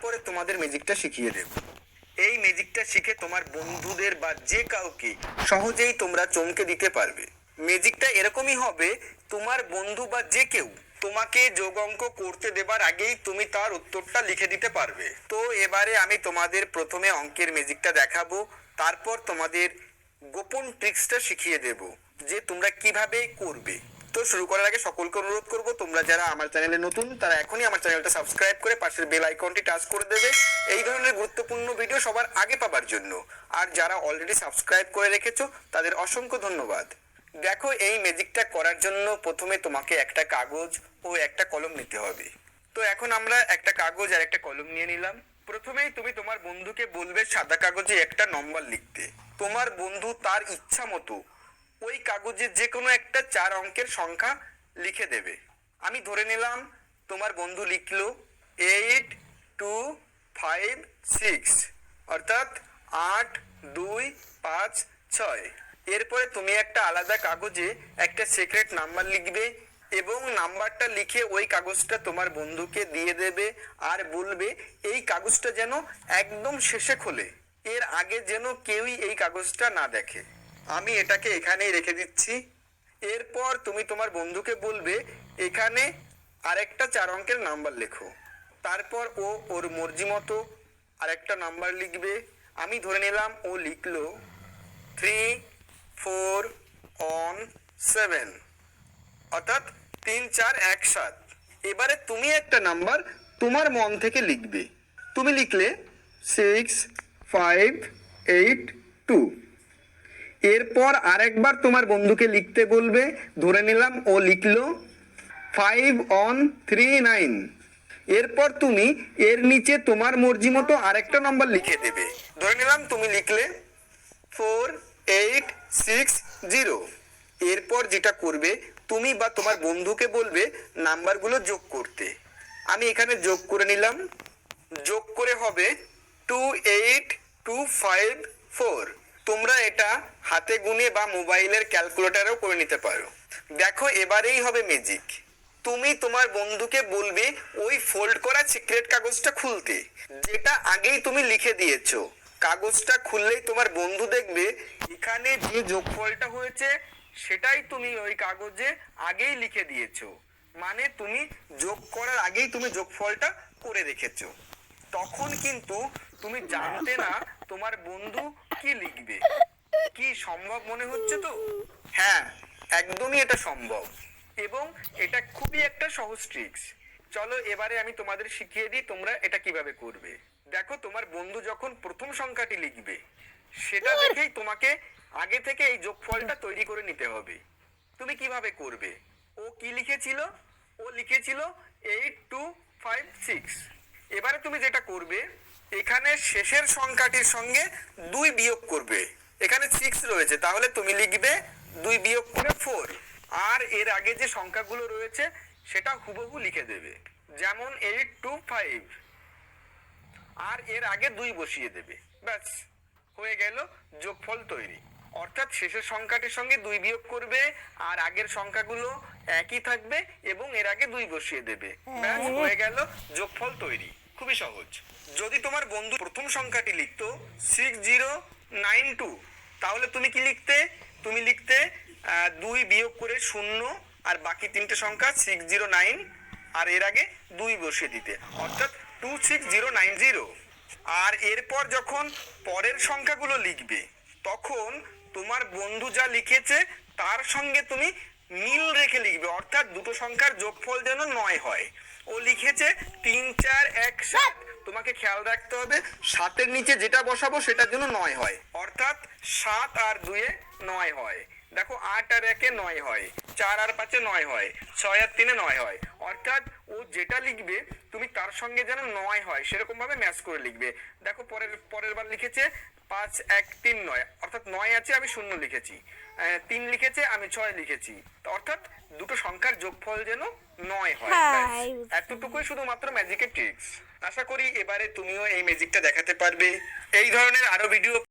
তারপরে তোমাদের ম্যাজিকটা শিখিয়ে দেব। এই ম্যাজিকটা শিখে তোমার বন্ধুদের বা যে কাউকে সহজেই তোমরা চমকে দিতে পারবে। ম্যাজিকটা এরকমই হবে, তোমার বন্ধু বা যে কেউ তোমাকে যোগ অঙ্ক করতে দেবার আগেই তুমি তার উত্তরটা লিখে দিতে পারবে। তো এবারে আমি তোমাদের প্রথমে অঙ্কের ম্যাজিকটা দেখাবো, তারপর তোমাদের গোপন ট্রিক্সটা শিখিয়ে দেব যে তোমরা কীভাবে করবে। তো শুরু করার আগে সকলকে অনুরোধ করব, তোমরা যারা আমার চ্যানেলে নতুন, তারা এখনই আমার চ্যানেলটা সাবস্ক্রাইব করে পাশের বেল আইকনটি টাচ করে দেবে। এই ধরনের গুরুত্বপূর্ণ ভিডিও সবার আগে পাবার জন্য। আর যারা অলরেডি সাবস্ক্রাইব করে রেখেছো, তাদের অসংখ্য ধন্যবাদ। দেখো, এই ম্যাজিকটা করার জন্য প্রথমে তোমাকে একটা কাগজ ও একটা কলম নিতে হবে। তো এখন আমরা একটা কাগজ আর একটা কলম নিয়ে নিলাম। প্রথমেই তুমি তোমার বন্ধুকে বলবে সাদা কাগজে একটা নম্বর লিখতে। তোমার বন্ধু তার ইচ্ছা মতো ওই কাগজে যে কোনো একটা চার অঙ্কের সংখ্যা লিখে দেবে। আমি ধরে নিলাম, তোমার বন্ধু লিখলো এইট টু ফাইভ সিক্স অর্থাৎ আট, দুই, পাঁচ, ছয়। এরপরে তুমি একটা আলাদা কাগজে একটা সিক্রেট নাম্বার লিখবে এবং নাম্বারটা লিখে ওই কাগজটা তোমার বন্ধুকে দিয়ে দেবে আর বলবে, এই কাগজটা যেন একদম শেষে খোলে। এর আগে যেন কেউই এই কাগজটা না দেখে। আমি এটাকে এখানেই রেখে দিচ্ছি। এরপর তুমি তোমার বন্ধুকে বলবে, এখানে আরেকটা চার অঙ্কের নাম্বার লেখো। তারপর ও ওর মর্জি মতো আরেকটা নাম্বার লিখবে। আমি ধরে নিলাম ও লিখলো থ্রি ফোর অন সেভেন অর্থাৎ তিন, চার, এক, সাত। এবারে তুমি একটা নাম্বার তোমার মন থেকে লিখবে। তুমি লিখলে সিক্স ফাইভ এইট টু এরপর আরেকবার তোমার বন্ধুকে লিখতে বলবে, ধরে নিলাম ও লিখলো ফাইভ অন থ্রি নাইন এরপর তুমি এর নিচে তোমার মর্জি মতো আরেকটা নম্বর লিখে দেবে। ধরে নিলাম তুমি লিখলে ফোর এইট সিক্স জিরো এরপর যেটা করবে, তুমি বা তোমার বন্ধুকে বলবে নাম্বারগুলো যোগ করতে। আমি এখানে যোগ করে নিলাম। যোগ করে হবে two eight two five four তোমরা এটা হাতে গুনে বা মোবাইলের ক্যালকুলেটারেও করে নিতে পারো। দেখো, এবারেই হবে ম্যাজিক তুমি তোমার বন্ধুকে বলবে, ওই ফোল্ড করা সিক্রেট কাগজটা খুলতে। যেটা আগেই তুমি লিখে দিয়েছ। কাগজটা খুললেই তোমার বন্ধু দেখবে, এখানে যে যোগফলটা হয়েছে, সেটাই তুমি ওই কাগজে আগেই লিখে দিয়েছ। মানে তুমি যোগ করার আগেই তুমি যোগফলটা করে রেখেছো। তখন কিন্তু তুমি জানতে না তোমার বন্ধু কি লিখবে? কি সম্ভব মনে হচ্ছে তো? হ্যাঁ একদমই এটা সম্ভব। এবং এটা খুবই একটা সহজ ট্রিক্স চলো এবারে আমি তোমাদের শিখিয়ে দিই তোমরা এটা কীভাবে করবে। দেখো তোমার বন্ধু যখন প্রথম সংখ্যাটি লিখবে, সেটা দেখেই তোমাকে আগে থেকে এই যোগফলটা তৈরি করে নিতে হবে। তুমি কীভাবে করবে? ও কি লিখেছিল? ও লিখেছিল এইট টু ফাইভ সিক্স এবারে তুমি যেটা করবে এখানে শেষের সংখ্যাটির সঙ্গে দুই বিয়োগ করবে। এখানে সিক্স রয়েছে, তাহলে তুমি লিখবে দুই বিয়োগ করে ফোর আর এর আগে যে সংখ্যাগুলো রয়েছে, সেটা হুবহু লিখে দেবে। যেমন এইট টু ফাইভ আর এর আগে দুই বসিয়ে দেবে। ব্যাস, হয়ে গেল যোগফল তৈরি। অর্থাৎ শেষের সংখ্যাটির সঙ্গে দুই বিয়োগ করবে, আর আগের সংখ্যাগুলো একই থাকবে এবং এর আগে দুই বসিয়ে দেবে। ব্যাস, হয়ে গেল যোগফল তৈরি। খুবই সহজ। যদি তোমার বন্ধু প্রথম সংখ্যাটি লিখতো সিক্স জিরো নাইন টু তাহলে তুমি কি লিখতে? তুমি লিখতে দুই বিয়োগ করে শূন্য আর বাকি তিনটে সংখ্যা সিক্স জিরো নাইন আর এর আগে দুই বসিয়ে দিতে। অর্থাৎ two six zero nine zero আর এরপর যখন পরের সংখ্যাগুলো লিখবে, তখন তোমার বন্ধু যা লিখেছে, তার সঙ্গে তুমি মিল রেখে লিখবে। অর্থাৎ দুটো সংখ্যার যোগফল যেন নয় হয়। ও লিখেছে তিন, চার, এক, সাত। তোমাকে খেয়াল রাখতে হবে, সাতের নিচে যেটা বসাবো সেটার জন্য নয় হয়। অর্থাৎ সাত আর দুয়ে নয় হয়। দেখো, আট আর একে নয় হয়। চার আর পাঁচে নয় হয়। ছয় আর তিনে নয় হয়। অর্থাৎ ও যেটা লিখবে, তুমি তার সঙ্গে যেন নয় হয় সেরকম ভাবে ম্যাচ করে লিখবে। দেখো, পরের পরের বার লিখেছে পাঁচ, এক, তিন নয়। অর্থাৎ নয় আছে, আমি শূন্য লিখেছি। তিন লিখেছে, আমি ছয় লিখেছি। অর্থাৎ দুটো যোগফল যেন নয় হয়। এতটুকুই শুধুমাত্র ম্যাজিকের ট্রিক্স আশা করি এবারে তুমিও এই ম্যাজিকটা দেখাতে পারবে। এই ধরনের আরও ভিডিও